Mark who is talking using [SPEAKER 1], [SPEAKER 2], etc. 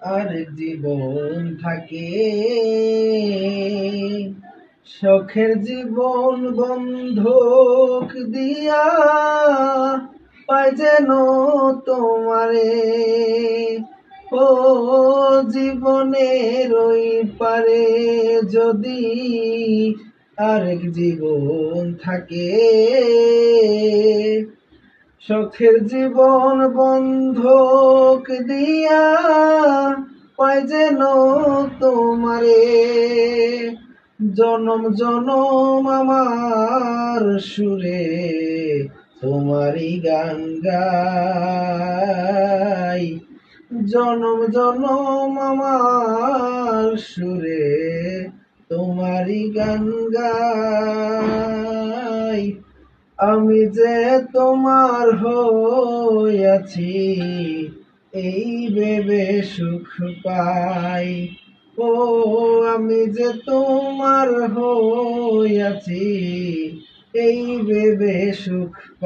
[SPEAKER 1] আর জীবন থাকে। শখের জীবন বন্ধক দিয়া পাই যেন তোমারে। ও জীবনের ওই পারে যদি আরেক জীবন থাকে। শখের জীবন বন্ধক দিয়া পাই যেন তোমারে। জনম জনম আমার সুরে তোমারই গান গাই। জনম জনম আমার সুরে তোমারই গান গাই। আমি যে তোমার হইয়াছি, এই ভেবে সুখ পাই। ও, আমি যে তোমার হইয়াছি, এই ভেবে সুখ পাই